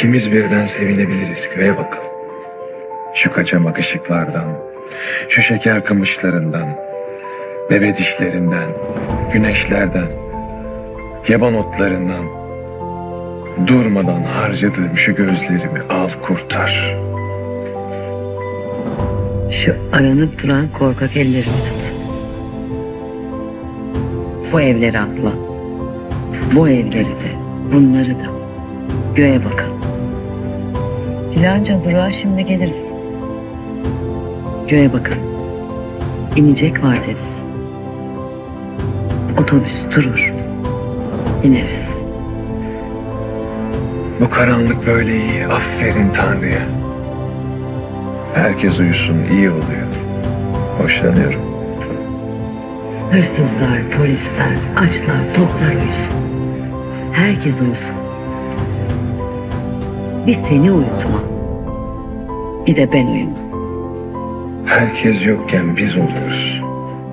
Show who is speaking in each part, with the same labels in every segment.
Speaker 1: İkimiz birden sevinebiliriz göğe bakalım. Şu kaçamak ışıklardan, şu şeker kamışlarından, bebe dişlerinden, güneşlerden, yaban otlarından, durmadan harcadığım şu gözlerimi al kurtar.
Speaker 2: Şu aranıp duran korkak ellerimi tut. Bu evleri atla. Bu evleri de, bunları da. Göğe bakalım. Filanca durağa şimdi geliriz. Göğe bakalım. İnecek var deriz. Otobüs durur. İneriz.
Speaker 1: Bu karanlık böyle iyi, aferin Tanrı'ya. Herkes uyusun, iyi oluyor. Hoşlanıyorum.
Speaker 2: Hırsızlar, polisler, açlar, toklar uyusun. Herkes uyusun. Bir seni uyutma. Bir de ben uyumam.
Speaker 1: Herkes yokken biz oluyoruz.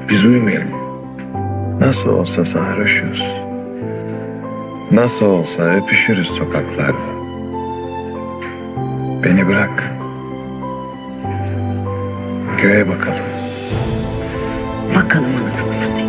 Speaker 1: Biz uyumayalım. Nasıl olsa sarhoşuz. Nasıl olsa öpüşürüz sokaklarda. Beni bırak. Göğe bakalım.
Speaker 2: Bakalım anasını satayım.